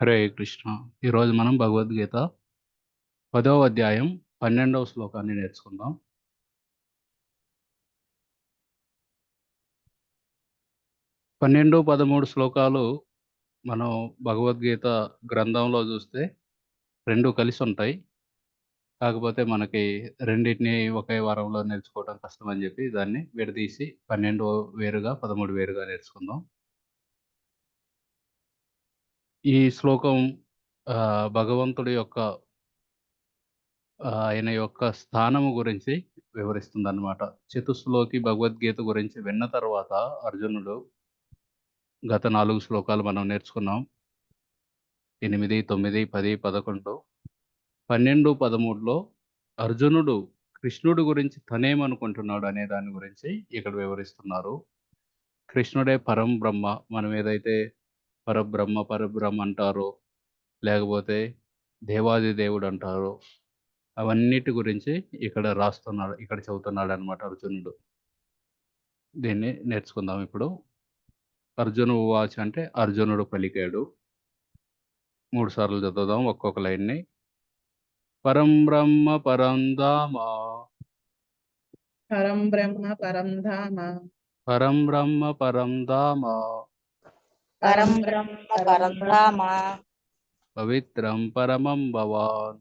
హరే కృష్ణ. ఈరోజు మనం భగవద్గీత పదవ అధ్యాయం పన్నెండవ శ్లోకాన్ని నేర్చుకుందాం. పన్నెండు పదమూడు శ్లోకాలు మనం భగవద్గీత గ్రంథంలో చూస్తే రెండు కలిసి ఉంటాయి. కాకపోతే మనకి రెండింటిని ఒకే వారంలో నేర్చుకోవడం కష్టం అని చెప్పి దాన్ని విడదీసి పన్నెండు వేరుగా పదమూడు వేరుగా నేర్చుకుందాం. ఈ శ్లోకం భగవంతుడి యొక్క ఆయన యొక్క స్థానము గురించి వివరిస్తుంది అనమాట చతుస్లోకి భగవద్గీత గురించి విన్న తర్వాత అర్జునుడు గత నాలుగు శ్లోకాలు మనం నేర్చుకున్నాం. ఎనిమిది తొమ్మిది పది పదకొండు పన్నెండు పదమూడులో అర్జునుడు కృష్ణుడు గురించి తనేమనుకుంటున్నాడు అనే దాని గురించి ఇక్కడ వివరిస్తున్నారు. కృష్ణుడే పరం బ్రహ్మ. మనం ఏదైతే పరబ్రహ్మ పరబ్రహ్మ అంటారో లేకపోతే దేవాది దేవుడు అంటారో అవన్నిటి గురించి ఇక్కడ రాస్తున్నాడు ఇక్కడ చెబుతున్నాడు అనమాట అర్జునుడు. దీన్ని నేర్చుకుందాం ఇప్పుడు. అర్జును వాచ్ అంటే అర్జునుడు పలికాడు. మూడు సార్లు చదువుదాం ఒక్కొక్క లైన్ని. పరం బ్రహ్మ పరం ధామ. పరం బ్రహ్మ పరం ధామ. పరం బ్రహ్మ పరం ధామ. పరం బ్రహ్మ పరం ధామ పవిత్రం పరమం భవాన్.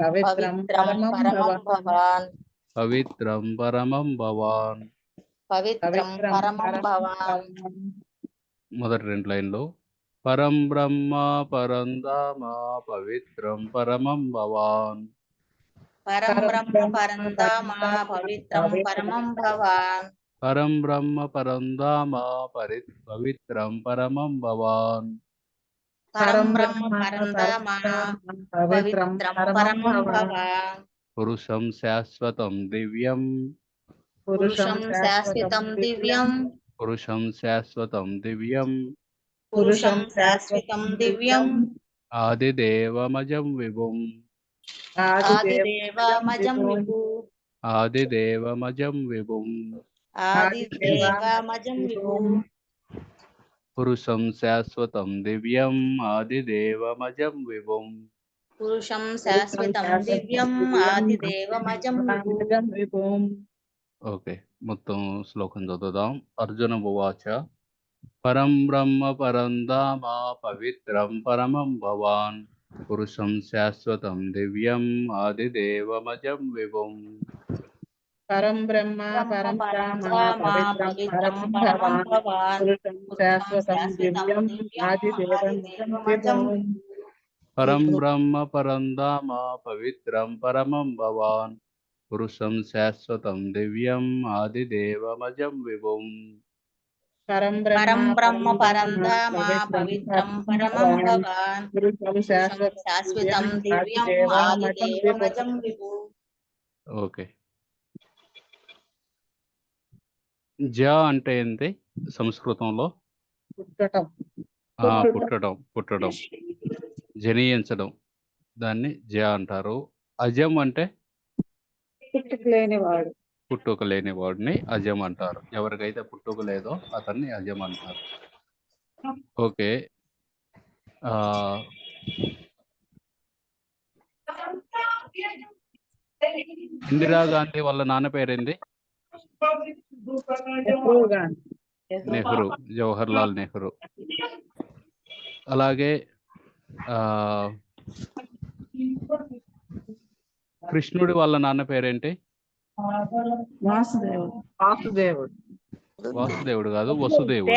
పవిత్రం పరమం పరమం భవ భవాన్. పవిత్రం పరమం భవాన్. పవిత్రం పరమం భవాన్. మొదటి రెండు లైన్లు. పరం బ్రహ్మ పరం ధామ పవిత్రం పరమం భవాన్. పరం బ్రహ్మ పరం ధామ పవిత్రం పరమం భవాన్. పరం బ్రహ్మ పరం ధామ పరి పవిత్రం పరమం భవాన్. పరం బ్రహ్మ పరం ధామ పవిత్రం పరమం. భవాన్. పురుషం శాశ్వతం దివ్యం. పురుషం శాశ్వతం దివ్యం. పురుషం శాశ్వతం దివ్యం. పురుషం శాశ్వతం దివ్యం. ఆదిదేవమజం విభుం. ఆదిదేవమజం విభు. ఆదిదేవమజం విభుం. ఆదిదేవమజం విభు పురుషం శాశ్వతం దివ్యం ఆదిదేవమజం విభుం పురుషం శాశ్వతం దివ్యం ఆదిదేవమజం విభు ఆదిదేవం విభుం. ఓకే మొత్తం శ్లోకం చదువుదాం అర్జున ఉవాచ పరం బ్రహ్మ పరం ధామ పవిత్రం పరమం భవాన్ పురుషం శాశ్వతం దివ్యం ఆదిదేవమజం విభుం పరం బ్రహ్మ పరం పవిత్రం శాశ్వతం దివ్యం ఆదిదేవం. పరం బ్రహ్మ పరం ధామ పవిత్రం పరమం భవాన్. పురుషం శాశ్వతం దివ్యం ఆదిదేవమజం విభుం. పరం బ్రహ్మ పవిత్రం పరమం భవాన్. పురుషం శాశ్వతం దివ్యం ఆదిదేవమజం విభు. ఓకే. జ అంటే ఏంటి సంస్కృతంలో? పుట్టటం ఆ, పుట్టడం. పుట్టడం జనియించడం. దాన్ని జ అంటారు. అజం అంటే? పుట్టుక లేని వాడు పుట్టుక లేని వాడిని అజం అంటారు. ఎవరికైతే పుట్టుక లేదో అతన్ని అజం అంటారు. ఓకే. ఆ ఇందిరాగాంధీ వాళ్ళ నాన్న పేరేంది? నెహ్రూ గాంధీ నెహ్రూ జవహర్ లాల్ నెహ్రూ. అలాగే ఆ కృష్ణుడి వాళ్ళ నాన్న పేరేంటి? వాసుదేవుడు. వాసుదేవుడు. వాసుదేవుడు. కాదు వసుదేవుడు.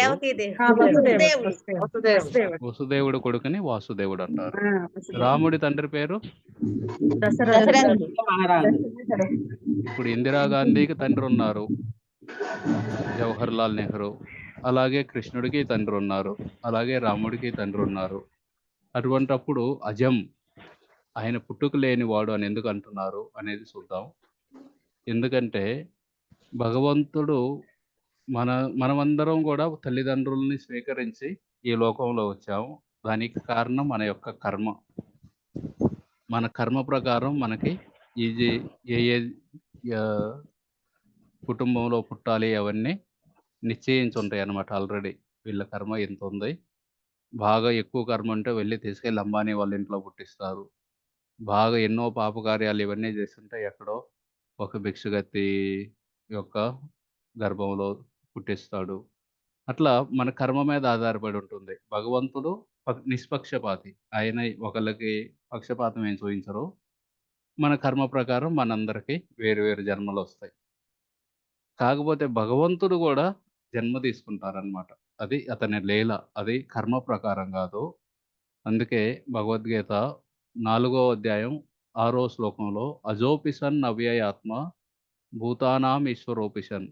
వసుదేవుడు వసుదేవుడు. వసుదేవుడు. కొడుకుని వాసుదేవుడు అంటారు. రాముడి తండ్రి పేరు? ఇప్పుడు ఇందిరాగాంధీకి తండ్రి ఉన్నారు. జవహర్ లాల్ నెహ్రూ. అలాగే కృష్ణుడికి తండ్రి ఉన్నారు. అలాగే రాముడికి తండ్రి ఉన్నారు. అటువంటప్పుడు అజం ఆయన పుట్టుక లేని వాడు అని ఎందుకు అంటున్నారు అనేది చూద్దాం. ఎందుకంటే భగవంతుడు మన మనమందరం కూడా తల్లిదండ్రుల్ని స్వీకరించి ఈ లోకంలో వచ్చాము. దానికి కారణం మన యొక్క కర్మ. మన కర్మ ప్రకారం మనకి ఇది ఏ ఏ కుటుంబంలో పుట్టాలి అవన్నీ నిశ్చయించి ఉంటాయి అన్నమాట ఆల్రెడీ. వీళ్ళ కర్మ ఎంత ఉంది. బాగా ఎక్కువ కర్మ ఉంటే వెళ్ళి తీసుకెళ్ళి అంబానీ వాళ్ళ ఇంట్లో పుట్టిస్తారు. బాగా ఎన్నో పాపకార్యాలు ఇవన్నీ చేస్తుంటే ఎక్కడో ఒక భిక్షుకత్తి యొక్క గర్భంలో పుట్టిస్తాడు. అట్లా మన కర్మ మీద ఆధారపడి ఉంటుంది. భగవంతుడు నిష్పక్షపాతి. ఆయన ఒకళ్ళకి పక్షపాతం ఏం చూపించరు మన కర్మ ప్రకారం మనందరికీ వేరు వేరు జన్మలు వస్తాయి కాకపోతే భగవంతుడు కూడా జన్మ తీసుకుంటారనమాట. అది అతని లీల. అది కర్మ ప్రకారం కాదు అందుకే భగవద్గీత నాలుగో అధ్యాయం ఆరో శ్లోకంలో అజోపిసన్ నవ్యయాత్మ భూతానాం ఈశ్వరోపిసన్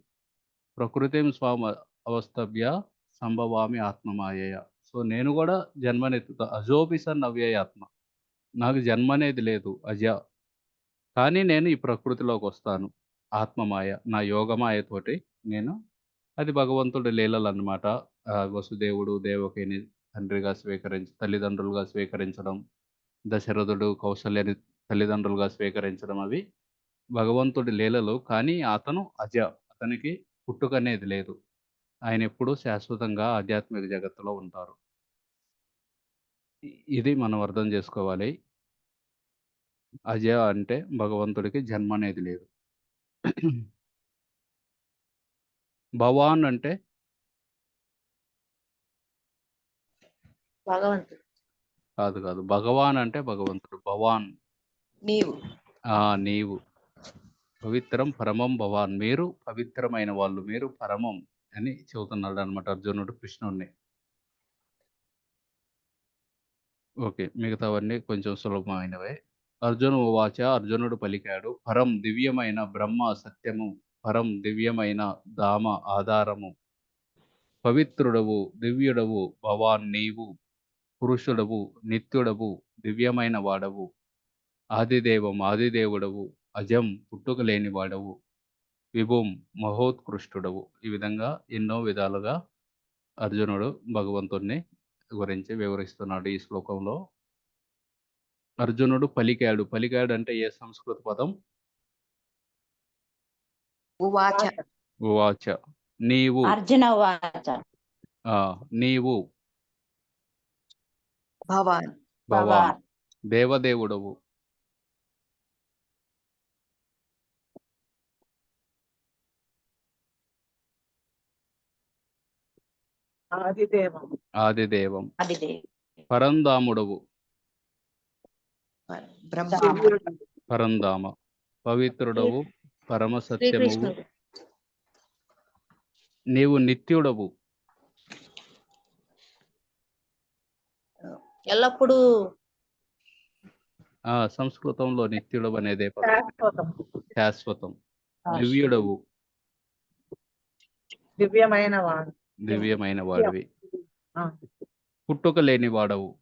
ప్రకృతిం స్వామ అవస్తభ్య సంభవామి ఆత్మమాయయ. సో, నేను కూడా జన్మనెత్తుతా. అజోపిసన్ అవ్యయాత్మ. నాకు జన్మ అనేది లేదు. అజ. కానీ నేను ఈ ప్రకృతిలోకి వస్తాను ఆత్మమాయ. నా యోగమాయతోటి నేను అది భగవంతుడి లీలలనమాట. అన్నమాట వసుదేవుడు దేవకిని తండ్రిగా స్వీకరించి తల్లిదండ్రులుగా స్వీకరించడం. దశరథుడు కౌశల్యని తల్లిదండ్రులుగా స్వీకరించడం అవి భగవంతుడి లీలలు. కానీ అతను అజ. అతనికి పుట్టుకనేది లేదు. ఆయనెప్పుడూ శాశ్వతంగా ఆధ్యాత్మిక జగత్తులో ఉంటారు. ఇది మనం అర్థం జేసుకోవాలి. అజ అంటే భగవంతుడికి జన్మ అనేది లేదు. భవాన్ అంటే భగవంతుడు. కాదు. కాదు. భగవాన్ అంటే భగవంతుడు. భవాన్. నీవు. ఆ! నీవు. పవిత్రం పరమం భవాన్. మీరు పవిత్రమైన వాళ్ళు. మీరు పరమం అని చెబుతున్నాడు అనమాట అర్జునుడు కృష్ణుడిని. ఓకే. మిగతావన్నీ కొంచెం సులభమైనవే. అర్జును వాచ అర్జునుడు పలికాడు. పరం దివ్యమైన బ్రహ్మ సత్యము. పరం దివ్యమైన దామ ఆధారము. పవిత్రుడవు, దివ్యుడవు భవాన్ నీవు. పురుషుడవు, నిత్యుడవు, దివ్యమైన వాడవు. ఆదిదేవం ఆదిదేవుడవు. అజం పుట్టుక లేనివాడవు. విభుం మహోత్కృష్టుడవు. ఈ విధంగా ఎన్నో విధాలుగా అర్జునుడు భగవంతుడిని గురించి వివరిస్తున్నాడు ఈ శ్లోకంలో. అర్జునుడు పలికాడు. పలికాడు అంటే ఏ సంస్కృత పదం? ఉవాచ. ఉవాచ. నీవు. అర్జున! నీవు. భవాన్. భవాన్. దేవదేవుడవు. ఆదిదేవం. ఆదిదేవం. ఆదిదేవ్. పరంధాముడవు. పరంధామ. పవిత్రుడవు. పరమ. శ్రీకృష్ణుడు. నీవు నిత్యుడవు. ఎల్లప్పుడూ ఆ! సంస్కృతంలో నిత్యుడవు అనేదే పదం. శాశ్వతం. శాశ్వతం. దివ్యుడవు. దివ్యమైన వాడు. దివ్యమైన వాడివి. పుట్టుక లేని వాడవు.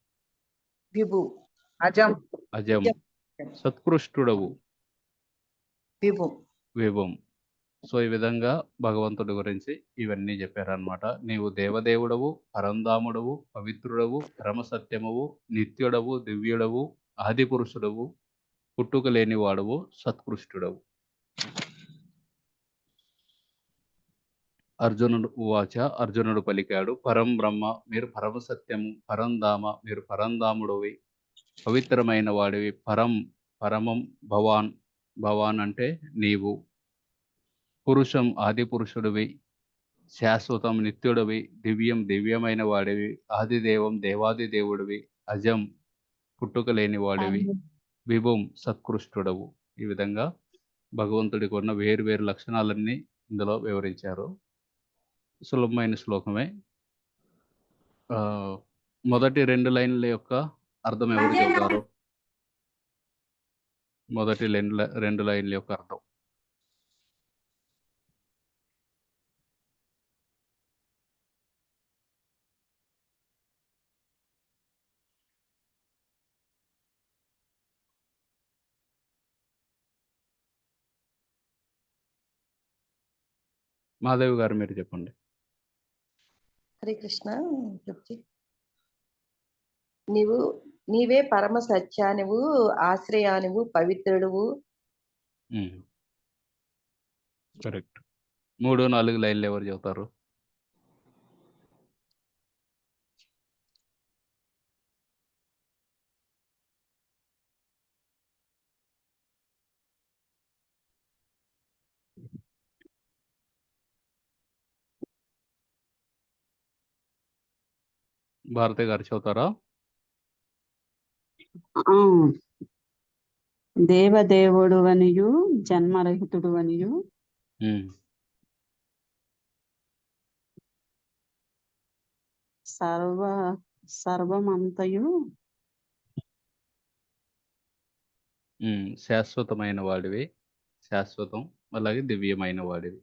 విభు. అజం. అజం. సత్కృష్టుడవు. విభు. విభుం. సో, ఈ విధంగా భగవంతుడి గురించి ఇవన్నీ చెప్పారనమాట. నీవు దేవదేవుడవు, పరంధాముడవు, పవిత్రుడవు, పరమ సత్యమువు, నిత్యుడవు, దివ్యుడవు, ఆదిపురుషుడవు, పుట్టుక లేని వాడవు, సత్కృష్టుడవు. అర్జునుడు ఉవాచ అర్జునుడు పలికాడు. పరం బ్రహ్మ మీరు పరమ సత్యము. పరంధామ మీరు పరంధాముడవి. పవిత్రమైన వాడివి. పరం పరమం భవాన్. భవాన్ అంటే నీవు. పురుషం ఆదిపురుషుడివి. శాశ్వతం నిత్యుడివి. దివ్యం దివ్యమైన వాడివి. ఆదిదేవం దేవాది దేవుడివి. అజం పుట్టుక లేని వాడివి. విభుం సత్కృష్టుడవు. ఈ విధంగా భగవంతుడికి ఉన్న వేరు వేరు లక్షణాలన్నీ ఇందులో వివరించారు. సులభమైన శ్లోకమే. మొదటి 2 లైన్‌ల యొక్క అర్థం ఎవరు చెబుతారు? మొదటి లెండ్ల 2 లైన్‌ల యొక్క అర్థం. మాధవి గారు మీరు చెప్పండి. హరే కృష్ణ నీవు నీవే పరమ సత్యానివు, ఆశ్రయానివు, పవిత్రుడువు. మూడు కరెక్ట్. 3, 4 లైన్‌లు ఎవరు చెబుతారు? భారతి గారు చదువుతారా? దేవదేవుడు అనియు జన్మరహితుడు అనియు సర్వ సర్వమంతయు. శాశ్వతమైన వాడివి శాశ్వతం అలాగే దివ్యమైన వాడివి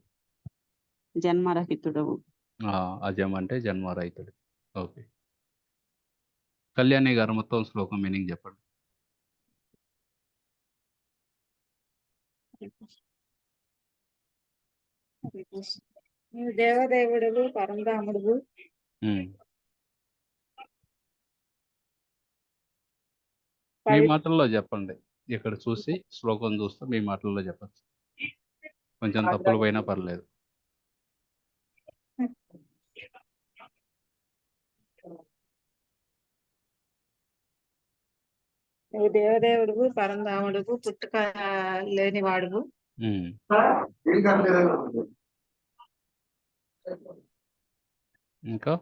జన్మరహితుడవు. ఆ, అజం అంటే జన్మరైతుడు ఓకే. కళ్యాణి గారు మొత్తం శ్లోకం మీనింగ్ చెప్పండి. దేవదేవుడు పరంధాముడు. మీ మాటల్లో చెప్పండి. ఇక్కడ చూసి శ్లోకం చూస్తే మీ మాటల్లో చెప్పచ్చు. కొంచెం తప్పులు పోయినా పర్లేదు. నువ్వు దేవదేవుడు పరంధాముడు పుట్టుక లేని వాడువు ఇంకా?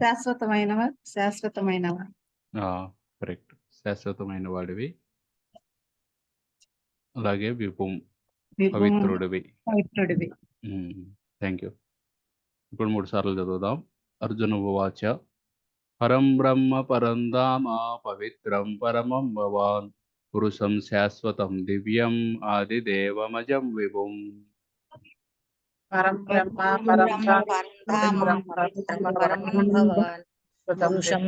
శాశ్వతమైనవా? శాశ్వతమైనవా? కరెక్ట్. శాశ్వతమైన వాడివి అలాగే విపుం పవిత్రుడివి. పవిత్రుడివి. థ్యాంక్ యూ ఇప్పుడు మూడు సార్లు చదువుదాం. అర్జున ఉవాచ పరం బ్రహ్మ పరం ధామ పవిత్రం పరమం భవాన్. పురుషం శాశ్వతం దివ్యం ఆదిదేవమజం విభుం. పరం బ్రహ్మ పరం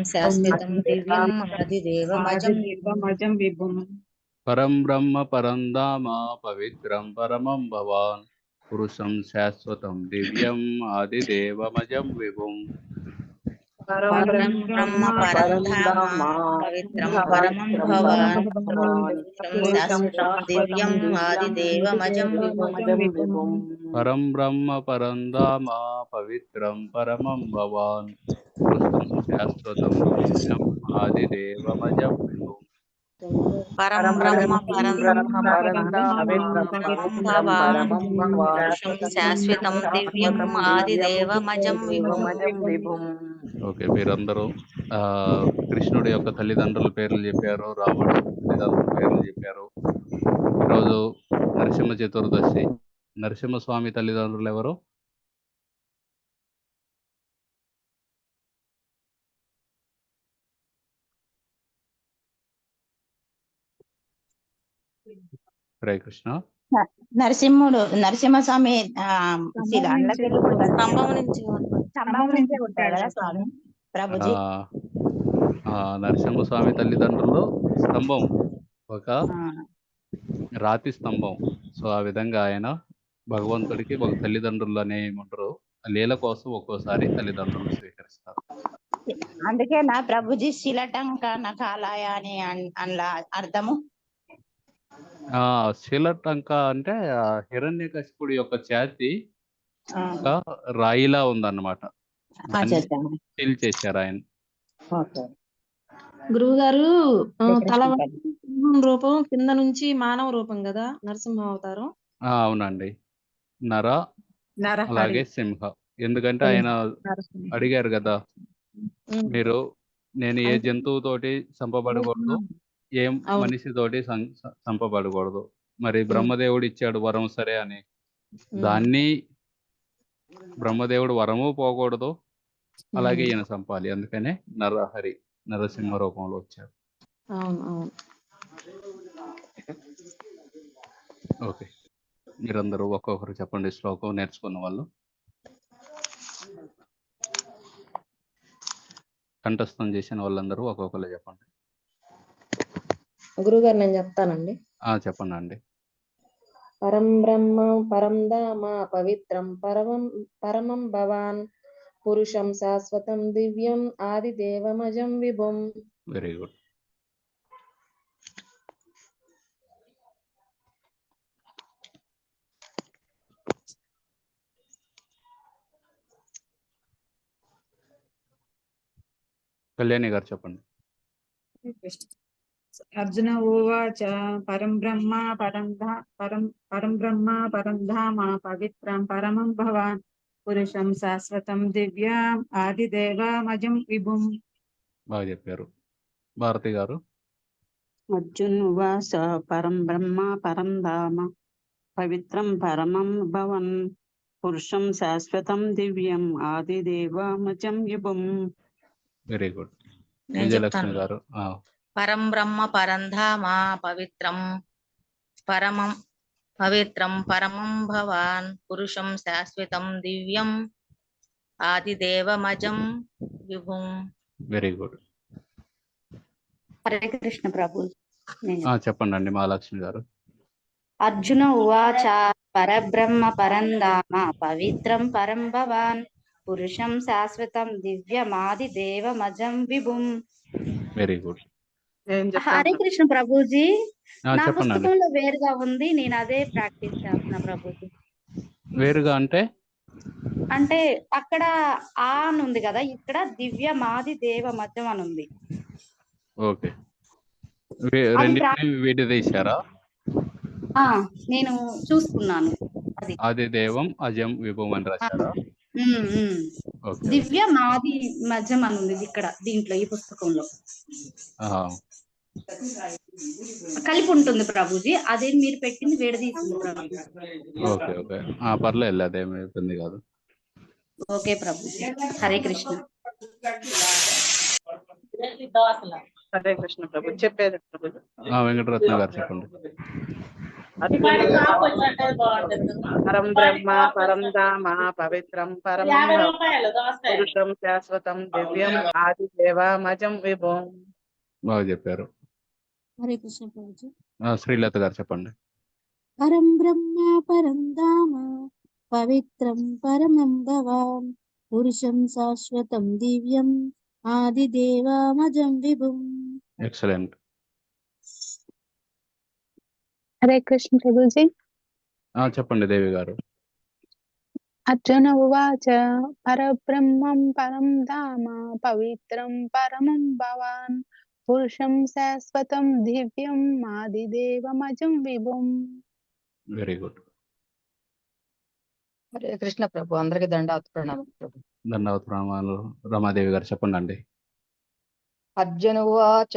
శాశ్వతం దివ్యం ఆదిదేవమజం మజం విభుం. పరం బ్రహ్మ పరం ధామ పవిత్రం పరమం భవాన్. పురుషం శాశ్వతం దివ్యం ఆదిదేవమజం విభుం. పరం బ్రహ్మ పరం ధామ పవిత్రం పరమం భవాన్ పురుషం శాశ్వతం దివ్యం ఆదిదేవమజం విభుం పరం బ్రహ్మ పరం ధామ పవిత్రం పరమం భవాన్ పురుషం శాశ్వతం దివ్యం ఆదిదేవమజం విభుం పరం బ్రహ్మ పరం భవాన్ పురుషం శాశ్వతం దివ్యం ఆదిదేవమజం విభుం ఓకే మీరందరూ ఆ కృష్ణుడి యొక్క తల్లిదండ్రుల పేర్లు చెప్పారు రాముడి తల్లిదండ్రుల పేర్లు చెప్పారు. ఈరోజు నరసింహ చతుర్దశి నరసింహస్వామి తల్లిదండ్రులు ఎవరు? హరే కృష్ణ. నరసింహుడు నరసింహస్వామి. స్తంభం నుంచి కదా స్వామి? నరసింహస్వామి తల్లిదండ్రులు స్తంభం ఒక రాతి స్తంభం. సో ఆ విధంగా ఆయన భగవంతుడికి ఒక తల్లిదండ్రులు అనే ఏమంటారు? లీల కోసం ఒక్కోసారి తల్లిదండ్రులు స్వీకరిస్తారు. అందుకే నా ప్రభుజీ శిలటంక నకాలాయ అని అందులో అర్థము? ఆ శిలటంక అంటే హిరణ్యకశిపుడి యొక్క ఛాతి ఒక రాయిలా ఉందన్నమాట. సీల్ చేశారు ఆయన. ఓకే. గురువు గారు తల రూపం కింద నుంచి మానవ రూపం కదా నరసింహ అవతారం. ఆ, అవునండి. నర అలాగే సింహ. ఎందుకంటే ఆయన. అడిగారు కదా. మీరు నేను ఏ జంతువుతోటి చంపబడకూడదు ఏం. మనిషితోటి చంపబడకూడదు. మరి బ్రహ్మదేవుడు ఇచ్చాడు వరం సరే అని. దాన్ని బ్రహ్మదేవుడు వరము పోకూడదు. అలాగే. ఈయన చంపాలి. అందుకనే నరహరి నరసింహ రూపంలో వచ్చాడు. ఓకే. మీరందరూ ఒక్కొక్కరు చెప్పండి శ్లోకం నేర్చుకున్న వాళ్ళు. కంఠస్థం చేసిన వాళ్ళందరూ ఒక్కొక్కరు చెప్పండి. గురుగారు నేను చెప్తానండి. ఆ చెప్పండి అండి. పరం బ్రహ్మ పరం ధామ పవిత్రం పరమం పరమం భవాన్. పురుషం శాశ్వతం దివ్యం ఆది దేవమజం విభుం. వెరీ గుడ్ కళ్యాణి గారు చెప్పండి. అర్జున ఉవాచ పరం బ్రహ్మ పరం పరం పరం బ్రహ్మ పరం ధామ పవిత్రం పరమం భవాన్ పురుషం శాశ్వతం దివ్యాం ఆదిదేవమజం విభుం. బాగా చెప్పారు. భారతి గారు. అర్జున్ ఉవాస పరం బ్రహ్మ పరం ధామ పవిత్రం పరమం భవన్ పురుషం శాశ్వతం దివ్యం ఆదిదేవమజం విభుం. వెరీ గుడ్ విజయలక్ష్మి గారు. ఆ, పరం బ్రహ్మ పరంధామ పవిత్రం. పరమం పవిత్రం పరమం భవాన్ పురుషం శాశ్వతం దివ్యం. ఆదిదేవమజం విభుం. వెరీ గుడ్ హరే కృష్ణ ప్రభు. నేను ఆ, చెప్పండి అండి మహాలక్ష్మి గారు. అర్జున ఉవాచ పరబ్రహ్మ పరంధామ పవిత్రం పరం భవాన్ పురుషం శాశ్వతం దివ్యమాది దేవమజం విభుం. వెరీ గుడ్ హరే కృష్ణ ప్రభుజీ. నా పుస్తకంలో వేరుగా ఉంది నేను అదే ప్రాక్టీస్ చేస్తున్నా ప్రభుజీ. వేరుగా అంటే? అంటే అక్కడ ఆ అని ఉంది కదా ఇక్కడ దివ్యమాది దేవమజం అని ఉంది. ఓకే. వే- అది రెండింటిని విడదీశారా? ఆ నేను చూసుకున్నాను అది. దేవం అజం విభవం అని రాశారా? దివ్య మాది మధ్యం అని ఉంది ఇక్కడ దీంట్లో ఈ పుస్తకంలో. ఆ, కలిపి ఉంటుంది ప్రభుజీ. అదే మీరు పెట్టింది విడదీసింది ఓకే ఓకే. ఆ, పర్లేదు ఇబ్బంది కాదు. ఓకే ప్రభుజీ. హరే కృష్ణ. హరే కృష్ణ ప్రభు చెప్పేది ప్రభు ఆ, వెంకటరత్న గారు చెప్పండి. పరం బ్రహ్మ పరం ధామ పవిత్రం పరం పురుషం శాశ్వతం దివ్యం ఆది దేవమజం విభుం. బాగా చెప్పారు. హరే కృష్ణ ప్రభుజీ. ఆ, శ్రీలత గారు చెప్పండి. పరం బ్రహ్మ పరం ధామ పవిత్రం పరమం భవాన్ పురుషం శాశ్వతం దివ్యం ఆదిదేవమజం విభుం. ఎక్సలెంట్. హరే కృష్ణ ప్రభుజీ. ఆ, చెప్పండి దేవి గారు. అర్జున ఉవాచ పరబ్రహ్మం పరం ధామ పవిత్రం పరమం భవాన్ పురుషం శాశ్వతం దివ్యం ఆదిదేవమజం విభుం వెరీ గుడ్ హరే కృష్ణ ప్రభు అందరికి దండాత్ ప్రణామం ప్రభు. ధన్యవాద ప్రణామాలు. రమాదేవి గారు చెప్పండి అండి అర్జున ఉవాచ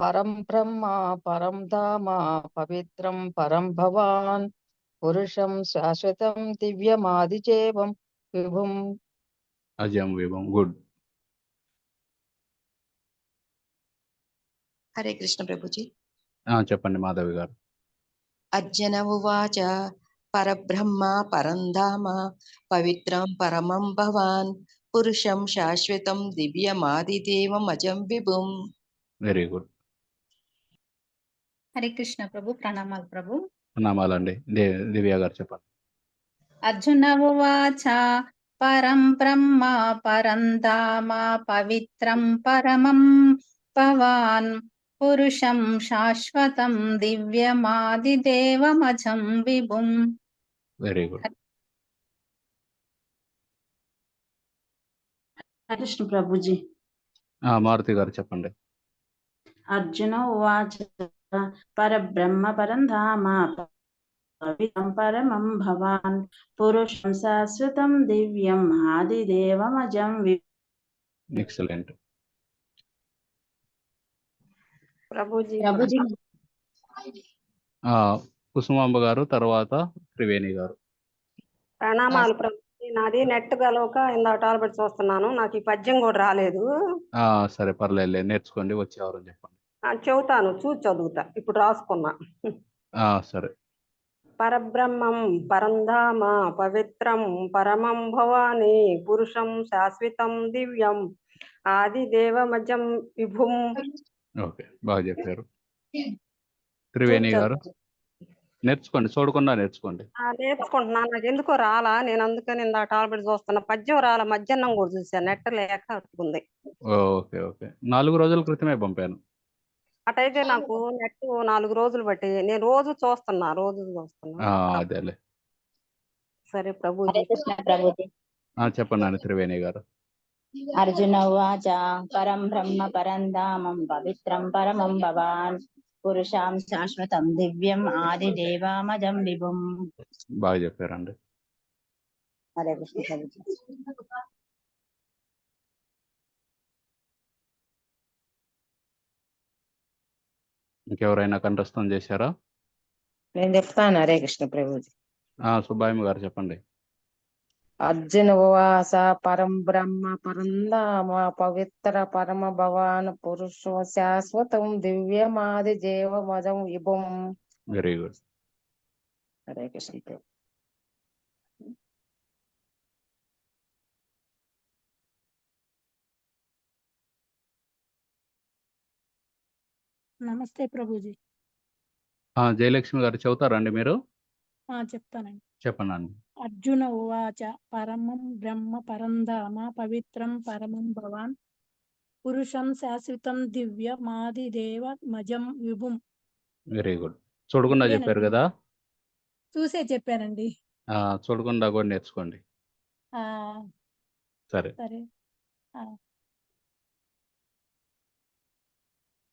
పరం బ్రహ్మ పరం ధామ పవిత్రం పరం భవాన్ పురుషం శాశ్వతం దివ్యమాదిచేవం విభుం అజం విభవం గుడ్. హరే కృష్ణ ప్రభుజీ. చెప్పండి మాధవి గారు. అర్జున ఉవాచ పరబ్రహ్మ పరం ధామ పవిత్రం పరమం భవాన్ పురుషం శాశ్వతం దివ్యమాదిదేవం అజం విభుం. వెరీ గుడ్ హరే కృష్ణ ప్రభు ప్రణామాలు ప్రభు. ప్రణామాలండి. దివ్య గారు చెప్పండి. అర్జున ఉవాచ పరం బ్రహ్మ పరం ధామ పవిత్రం పరమం పవాన్ పురుషం శాశ్వతం దివ్యమాదిదేవమజం విభుం. వెరీ గుడ్ కృష్ణ ప్రభుజీ. మారుతి గారు చెప్పండి. అర్జున ఉవాచ పరబ్రహ్మ పరం ధామ పవిత్రం పరమం భవాన్. పురుషం శాశ్వతం దివ్యం ఆదిదేవమజం ఎక్సలెంట్ ప్రభుజీ ప్రభుజీ కుసుమాంబ గారు తర్వాత త్రివేణి గారు. ప్రణామాలు నాది నెట్ కలవక ఇందాక టాల్బెట్ చూస్తున్నాను నాకు ఈ పద్యం కూడా రాలేదు. ఆ, సరే పర్లేదు నేర్చుకోండి వచ్చేవారు చెప్పండి. ఆ, చెబుతాను. చూసి చదువుతా. ఇప్పుడు రాసుకున్నా. ఆ, సరే. పరబ్రహ్మం పరంధామ పవిత్రం పరమం భవాని పురుషం శాశ్వతం దివ్యం ఆది దేవమజం విభుం ఓకే. బాగా చెప్పారు. త్రివేణి గారు. నేర్చుకోండి. చూడకుండా నేర్చుకోండి. ఆ, నేర్చుకుంటున్నా. నాకు ఎందుకో రాలా. నేను అందుకని ఇందాక టాల్బెట్ చూస్తున్నా. పద్యం రాలా. మధ్యాహ్నం కూడా చూసాను నెట్ లేక ఉంది ఓకే ఓకే. నాలుగు రోజుల క్రితమే పంపాను. అటైతే నాకు నెట్ నాలుగు రోజులు బట్టి నేను రోజు చూస్తున్నా. రోజు చూస్తున్నా. ఆ, అదేలే. సరే ప్రభు. చెప్పండి త్రివేణి గారు. అర్జున ఉవాచ పరం బ్రహ్మ పరం ధామం పవిత్రం పరమం భవాన్. పురుషాం శాశ్వతం దివ్యం ఆదిదేవామజం విభుం. బాగా చెప్పారండి. హరే కృష్ణ ఇంకెవరైనా కంఠస్థం చేశారా? నేను చెప్తాను హరే కృష్ణ ప్రభుజీ. ఆ సుబ్బాయమ్మ గారు చెప్పండి. అర్జున ఉవాస పరం బ్రహ్మ పరంధామ పవిత్ర పరమ భవాన్ పురుషో శాశ్వతం దివ్యమాది జీవమజం విభుం వెరీ గుడ్ హరే కృష్ణ నమస్తే ప్రభుజీ ఆ, జయలక్ష్మి గారు చెబుతారండి మీరు? ఆ చెప్తానండి. చెప్పండి అర్జున ఉవాచ పరమం బ్రహ్మ పరంధామ పవిత్రం పరమం భవాన్ పురుషం శాశ్వతం దివ్య మాది దేవ మజం విభుం. వెరీ గుడ్ చూడకుండా చెప్పారు. కదా? చూసే చెప్పానండి. ఆ, చూడకుండా కూడా నేర్చుకోండి. ఆ సరే. సరే.